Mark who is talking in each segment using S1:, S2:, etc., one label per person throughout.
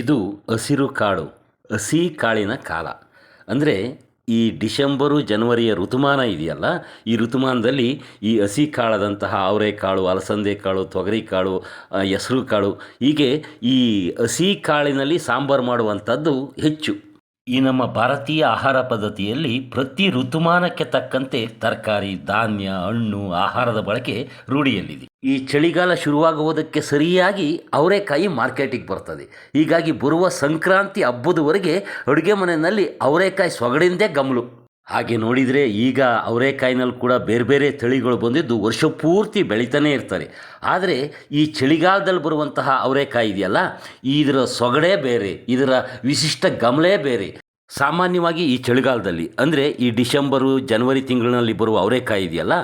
S1: ಇದು ಹಸಿರು ಕಾಡು ಹಸಿ ಕಾಳಿನ ಕಾಲ. ಅಂದರೆ ಈ ಡಿಸೆಂಬರು ಜನವರಿಯ ಋತುಮಾನ ಇದೆಯಲ್ಲ, ಈ ಋತುಮಾನದಲ್ಲಿ ಈ ಹಸಿ ಕಾಳದಂತಹ ಅವರೆಕಾಳು ಅಲಸಂದೆ ಕಾಳು, ತೊಗರಿ ಕಾಳು ಹೆಸರು ಕಾಳು, ಹೀಗೆ ಈ ಹಸಿ ಕಾಳಿನಲ್ಲಿ ಸಾಂಬಾರು ಮಾಡುವಂಥದ್ದು ಹೆಚ್ಚು. ಈ ನಮ್ಮ ಭಾರತೀಯ ಆಹಾರ ಪದ್ಧತಿಯಲ್ಲಿ ಪ್ರತಿ ಋತುಮಾನಕ್ಕೆ ತಕ್ಕಂತೆ ತರಕಾರಿ, ಧಾನ್ಯ, ಹಣ್ಣು, ಆಹಾರದ ಬಳಕೆ ರೂಢಿಯಲ್ಲಿದೆ. ಈ ಚಳಿಗಾಲ ಶುರುವಾಗುವುದಕ್ಕೆ ಸರಿಯಾಗಿ ಅವರೆಕಾಯಿ ಮಾರ್ಕೆಟಿಗೆ ಬರ್ತದೆ. ಹೀಗಾಗಿ ಬರುವ ಸಂಕ್ರಾಂತಿ ಹಬ್ಬದವರೆಗೆ ಅಡುಗೆ ಮನೆಯಲ್ಲಿ ಅವರೆಕಾಯಿ ಸೊಗಡಿಂದೇ ಗಮಲು. ಹಾಗೆ ನೋಡಿದರೆ ಈಗ ಅವರೇಕಾಯಿನಲ್ಲಿ ಕೂಡ ಬೇರೆ ಬೇರೆ ತಳಿಗಳು ಬಂದಿದ್ದು ವರ್ಷ ಪೂರ್ತಿ ಬೆಳಿತಾನೆ ಇರ್ತಾರೆ. ಆದರೆ ಈ ಚಳಿಗಾಲದಲ್ಲಿ ಬರುವಂತಹ ಅವರೇಕಾಯಿ ಇದೆಯಲ್ಲ? ಇದರ ಸೊಗಡೇ ಬೇರೆ, ಇದರ ವಿಶಿಷ್ಟ ಗಮಲೇ ಬೇರೆ. ಸಾಮಾನ್ಯವಾಗಿ ಈ ಚಳಿಗಾಲದಲ್ಲಿ, ಅಂದರೆ ಈ ಡಿಸೆಂಬರು, ಜನವರಿ ತಿಂಗಳಿನಲ್ಲಿ ಬರುವ ಅವರೆಕಾಯಿ ಇದೆಯಲ್ಲ,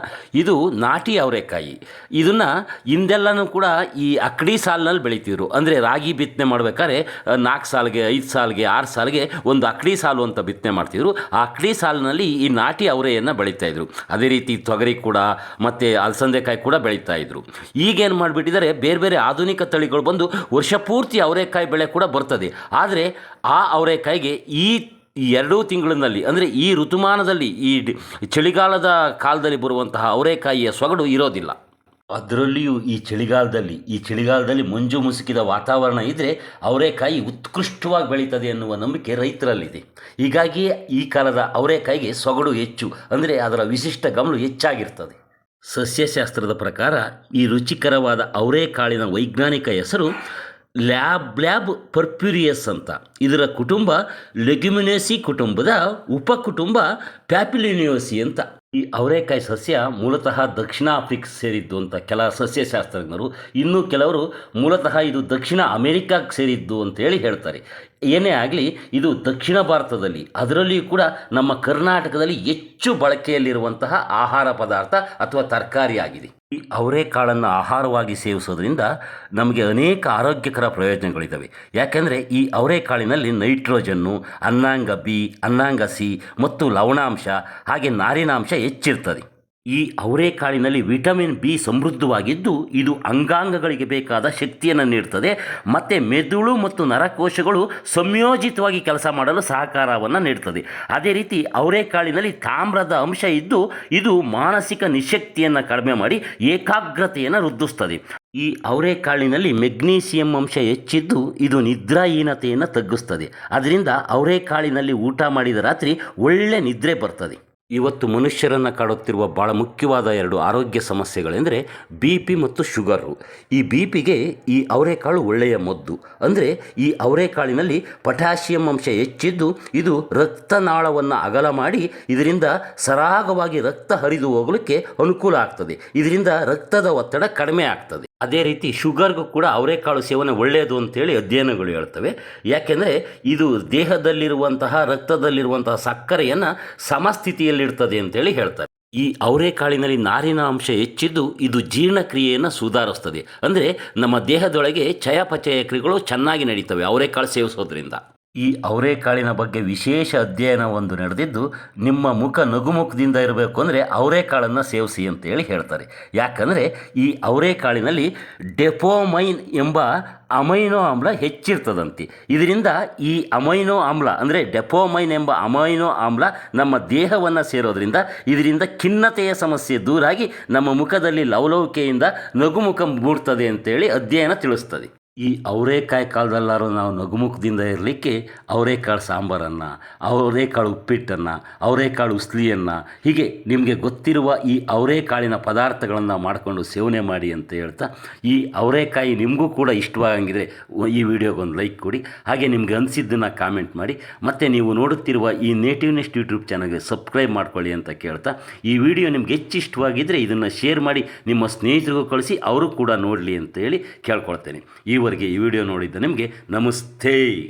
S1: ಇದು ನಾಟಿ ಅವರೆಕಾಯಿ. ಇದನ್ನು ಹಿಂದೆಲ್ಲನೂ ಕೂಡ ಈ ಅಕ್ಕಡಿ ಸಾಲಿನಲ್ಲಿ ಬೆಳಿತಿದ್ರು. ಅಂದರೆ ರಾಗಿ ಬಿತ್ತನೆ ಮಾಡಬೇಕಾದ್ರೆ ನಾಲ್ಕು ಸಾಲಿಗೆ, ಐದು ಸಾಲಿಗೆ, ಆರು ಸಾಲಿಗೆ ಒಂದು ಅಕ್ಕಡಿ ಸಾಲು ಅಂತ ಬಿತ್ತನೆ ಮಾಡ್ತಿದ್ರು. ಆ ಅಕ್ಕಡಿ ಸಾಲಿನಲ್ಲಿ ಈ ನಾಟಿ ಅವರೆಯನ್ನು ಬೆಳೀತಾ ಇದ್ರು. ಅದೇ ರೀತಿ ತೊಗರಿ ಕೂಡ, ಮತ್ತು ಅಲಸಂದೆಕಾಯಿ ಕೂಡ ಬೆಳೀತಾ ಇದ್ರು. ಈಗೇನು ಮಾಡಿಬಿಟ್ಟಿದ್ದಾರೆ, ಬೇರೆ ಬೇರೆ ಆಧುನಿಕ ತಳಿಗಳು ಬಂದು ವರ್ಷ ಪೂರ್ತಿ ಅವರೆಕಾಯಿ ಬೆಳೆ ಕೂಡ ಬರ್ತದೆ. ಆದರೆ ಆ ಅವರೆಕಾಯಿಗೆ ಈ ಈ ಎರಡೂ ತಿಂಗಳಿನಲ್ಲಿ, ಅಂದರೆ ಈ ಋತುಮಾನದಲ್ಲಿ, ಈ ಚಳಿಗಾಲದ ಕಾಲದಲ್ಲಿ ಬರುವಂತಹ ಅವರೆಕಾಯಿಯ ಸೊಗಡು ಇರೋದಿಲ್ಲ. ಅದರಲ್ಲಿಯೂ ಈ ಚಳಿಗಾಲದಲ್ಲಿ ಈ ಚಳಿಗಾಲದಲ್ಲಿ ಮಂಜು ಮುಸುಕಿದ ವಾತಾವರಣ ಇದ್ದರೆ ಅವರೆಕಾಯಿ ಉತ್ಕೃಷ್ಟವಾಗಿ ಬೆಳೀತದೆ ಎನ್ನುವ ನಂಬಿಕೆ ರೈತರಲ್ಲಿದೆ. ಹೀಗಾಗಿ ಈ ಕಾಲದ ಅವರೆಕಾಯಿಗೆ ಸೊಗಡು ಹೆಚ್ಚು, ಅಂದರೆ ಅದರ ವಿಶಿಷ್ಟ ಗಮಲು ಹೆಚ್ಚಾಗಿರ್ತದೆ. ಸಸ್ಯಶಾಸ್ತ್ರದ ಪ್ರಕಾರ ಈ ರುಚಿಕರವಾದ ಅವರೆಕಾಳಿನ ವೈಜ್ಞಾನಿಕ ಹೆಸರು ಲ್ಯಾಬ್ ಲ್ಯಾಬ್ ಪರ್ಪ್ಯೂರಿಯಸ್ ಅಂತ. ಇದರ ಕುಟುಂಬ ಲೆಗ್ಯುಮಿನೇಸಿ ಕುಟುಂಬದ ಉಪಕುಟುಂಬ ಪ್ಯಾಪಿಲಿನಿಯೋಸಿ ಅಂತ. ಈ ಅವರೆಕಾಯಿ ಸಸ್ಯ ಮೂಲತಃ ದಕ್ಷಿಣ ಆಫ್ರಿಕಾ ಸೇರಿದ್ದು ಅಂತ ಕೆಲ ಸಸ್ಯಶಾಸ್ತ್ರಜ್ಞರು, ಇನ್ನು ಕೆಲವರು ಮೂಲತಃ ಇದು ದಕ್ಷಿಣ ಅಮೆರಿಕಾಗೆ ಸೇರಿದ್ದು ಅಂತೇಳಿ ಹೇಳ್ತಾರೆ. ಏನೇ ಆಗಲಿ, ಇದು ದಕ್ಷಿಣ ಭಾರತದಲ್ಲಿ, ಅದರಲ್ಲಿಯೂ ಕೂಡ ನಮ್ಮ ಕರ್ನಾಟಕದಲ್ಲಿ ಹೆಚ್ಚು ಬಳಕೆಯಲ್ಲಿರುವಂತಹ ಆಹಾರ ಪದಾರ್ಥ ಅಥವಾ ತರಕಾರಿಯಾಗಿದೆ ಈ ಅವರೆಕಾಳನ್ನು ಆಹಾರವಾಗಿ ಸೇವಿಸೋದ್ರಿಂದ ನಮಗೆ ಅನೇಕ ಆರೋಗ್ಯಕರ ಪ್ರಯೋಜನಗಳಿದ್ದಾವೆ. ಯಾಕೆಂದರೆ ಈ ಅವರೆಕಾಳಿನಲ್ಲಿ ನೈಟ್ರೋಜನ್ನು, ಅನ್ನಾಂಗ ಬಿ, ಅನ್ನಾಂಗ ಸಿ ಮತ್ತು ಲವಣಾಂಶ, ಹಾಗೆ ನಾರಿನಾಂಶ ಹೆಚ್ಚಿರ್ತದೆ. ಈ ಅವರೆಕಾಳಿನಲ್ಲಿ ವಿಟಮಿನ್ ಬಿ ಸಮೃದ್ಧವಾಗಿದ್ದು, ಇದು ಅಂಗಾಂಗಗಳಿಗೆ ಬೇಕಾದ ಶಕ್ತಿಯನ್ನು ನೀಡ್ತದೆ. ಮತ್ತು ಮೆದುಳು ಮತ್ತು ನರಕೋಶಗಳು ಸಂಯೋಜಿತವಾಗಿ ಕೆಲಸ ಮಾಡಲು ಸಹಕಾರವನ್ನು ನೀಡ್ತದೆ. ಅದೇ ರೀತಿ ಅವರೆಕಾಳಿನಲ್ಲಿ ತಾಮ್ರದ ಅಂಶ ಇದ್ದು, ಇದು ಮಾನಸಿಕ ನಿಶಕ್ತಿಯನ್ನು ಕಡಿಮೆ ಮಾಡಿ ಏಕಾಗ್ರತೆಯನ್ನು ವೃದ್ಧಿಸ್ತದೆ. ಈ ಅವರೆಕಾಳಿನಲ್ಲಿ ಮೆಗ್ನೀಸಿಯಂ ಅಂಶ ಹೆಚ್ಚಿದ್ದು, ಇದು ನಿದ್ರಾಹೀನತೆಯನ್ನು ತಗ್ಗಿಸ್ತದೆ. ಅದರಿಂದ ಅವರೆಕಾಳಿನಲ್ಲಿ ಊಟ ಮಾಡಿದ ರಾತ್ರಿ ಒಳ್ಳೆ ನಿದ್ರೆ ಬರ್ತದೆ. ಇವತ್ತು ಮನುಷ್ಯರನ್ನು ಕಾಡುತ್ತಿರುವ ಭಾಳ ಮುಖ್ಯವಾದ ಎರಡು ಆರೋಗ್ಯ ಸಮಸ್ಯೆಗಳೆಂದರೆ ಬಿ ಪಿ ಮತ್ತು ಶುಗರು. ಈ ಬಿ ಪಿಗೆ ಈ ಅವರೆಕಾಳು ಒಳ್ಳೆಯ ಮದ್ದು. ಅಂದರೆ ಈ ಅವರೆಕಾಳಿನಲ್ಲಿ ಪೊಟ್ಯಾಷಿಯಂ ಅಂಶ ಹೆಚ್ಚಿದ್ದು ಇದು ರಕ್ತನಾಳವನ್ನು ಅಗಲ ಮಾಡಿ ಇದರಿಂದ ಸರಾಗವಾಗಿ ರಕ್ತ ಹರಿದು ಹೋಗಲಿಕ್ಕೆ ಅನುಕೂಲ ಆಗ್ತದೆ. ಇದರಿಂದ ರಕ್ತದ ಒತ್ತಡ ಕಡಿಮೆ ಆಗ್ತದೆ. ಅದೇ ರೀತಿ ಶುಗರ್ಗೂ ಕೂಡ ಅವರೆಕಾಳು ಸೇವನೆ ಒಳ್ಳೆಯದು ಅಂತೇಳಿ ಅಧ್ಯಯನಗಳು ಹೇಳ್ತವೆ. ಯಾಕೆಂದರೆ ಇದು ದೇಹದಲ್ಲಿರುವಂತಹ, ರಕ್ತದಲ್ಲಿರುವಂತಹ ಸಕ್ಕರೆಯನ್ನು ಸಮಸ್ಥಿತಿಯಲ್ಲಿಡ್ತದೆ ಅಂತೇಳಿ ಹೇಳ್ತಾರೆ. ಈ ಅವರೆಕಾಳಿನಲ್ಲಿ ನಾರಿನ ಅಂಶ ಹೆಚ್ಚಿದ್ದು ಇದು ಜೀರ್ಣಕ್ರಿಯೆಯನ್ನು ಸುಧಾರಿಸ್ತದೆ. ಅಂದರೆ ನಮ್ಮ ದೇಹದೊಳಗೆ ಚಯಾಪಚಯ ಕ್ರಿಯೆಗಳು ಚೆನ್ನಾಗಿ ನಡೀತವೆ ಅವರೆಕಾಳು ಸೇವಿಸೋದ್ರಿಂದ. ಈ ಅವರೆಕಾಳಿನ ಬಗ್ಗೆ ವಿಶೇಷ ಅಧ್ಯಯನ ಒಂದು ನಡೆದಿದ್ದು, ನಿಮ್ಮ ಮುಖ ನಗುಮುಖದಿಂದ ಇರಬೇಕು ಅಂದರೆ ಅವರೆಕಾಳನ್ನು ಸೇವಿಸಿ ಅಂತೇಳಿ ಹೇಳ್ತಾರೆ. ಯಾಕಂದರೆ ಈ ಅವರೆಕಾಳಿನಲ್ಲಿ ಡೆಪೋಮೈನ್ ಎಂಬ ಅಮೈನೋ ಆಮ್ಲ ಹೆಚ್ಚಿರ್ತದಂತೆ. ಇದರಿಂದ ಈ ಅಮೈನೋ ಆಮ್ಲ ಅಂದರೆ ಡೆಪೋಮೈನ್ ಎಂಬ ಅಮೈನೋ ಆಮ್ಲ ನಮ್ಮ ದೇಹವನ್ನು ಸೇರೋದ್ರಿಂದ ಇದರಿಂದ ಖಿನ್ನತೆಯ ಸಮಸ್ಯೆ ದೂರಾಗಿ ನಮ್ಮ ಮುಖದಲ್ಲಿ ಲವಲವಿಕೆಯಿಂದ ನಗುಮುಖ ಮೂಡ್ತದೆ ಅಂತೇಳಿ ಅಧ್ಯಯನ ತಿಳಿಸ್ತದೆ. ಈ ಅವರೇಕಾಯಿ ಕಾಲದಲ್ಲಾರು ನಾವು ನಗುಮುಖದಿಂದ ಇರಲಿಕ್ಕೆ ಅವರೇಕಾಳು ಸಾಂಬಾರನ್ನು ಅವರೇಕಾಳು ಉಪ್ಪಿಟ್ಟನ್ನು ಅವರೇಕಾಳು ಉಸ್ಲಿಯನ್ನು, ಹೀಗೆ ನಿಮಗೆ ಗೊತ್ತಿರುವ ಈ ಅವರೇಕಾಳಿನ ಪದಾರ್ಥಗಳನ್ನು ಮಾಡಿಕೊಂಡು ಸೇವನೆ ಮಾಡಿ ಅಂತ ಹೇಳ್ತಾ, ಈ ಅವರೇಕಾಯಿ ನಿಮಗೂ ಕೂಡ ಇಷ್ಟವಾಗಂಗಿದ್ರೆ ಈ ವಿಡಿಯೋಗೊಂದು ಲೈಕ್ ಕೊಡಿ, ಹಾಗೆ ನಿಮಗೆ ಅನಿಸಿದ್ದನ್ನು ಕಾಮೆಂಟ್ ಮಾಡಿ, ಮತ್ತು ನೀವು ನೋಡುತ್ತಿರುವ ಈ ನೇಟಿವ್ನೆಸ್ಟ್ ಯೂಟ್ಯೂಬ್ ಚಾನಲ್ಗೆ ಸಬ್ಸ್ಕ್ರೈಬ್ ಮಾಡ್ಕೊಳ್ಳಿ ಅಂತ ಕೇಳ್ತಾ, ಈ ವಿಡಿಯೋ ನಿಮ್ಗೆ ಹೆಚ್ಚು ಇಷ್ಟವಾಗಿದ್ದರೆ ಇದನ್ನು ಶೇರ್ ಮಾಡಿ ನಿಮ್ಮ ಸ್ನೇಹಿತರಿಗೂ ಕಳಿಸಿ, ಅವರು ಕೂಡ ನೋಡಲಿ ಅಂತೇಳಿ ಕೇಳ್ಕೊಳ್ತೇನೆ. ಈವರೆಗೆ ಈ ವಿಡಿಯೋ ನೋಡಿದ್ದ ನಿಮಗೆ ನಮಸ್ತೆ.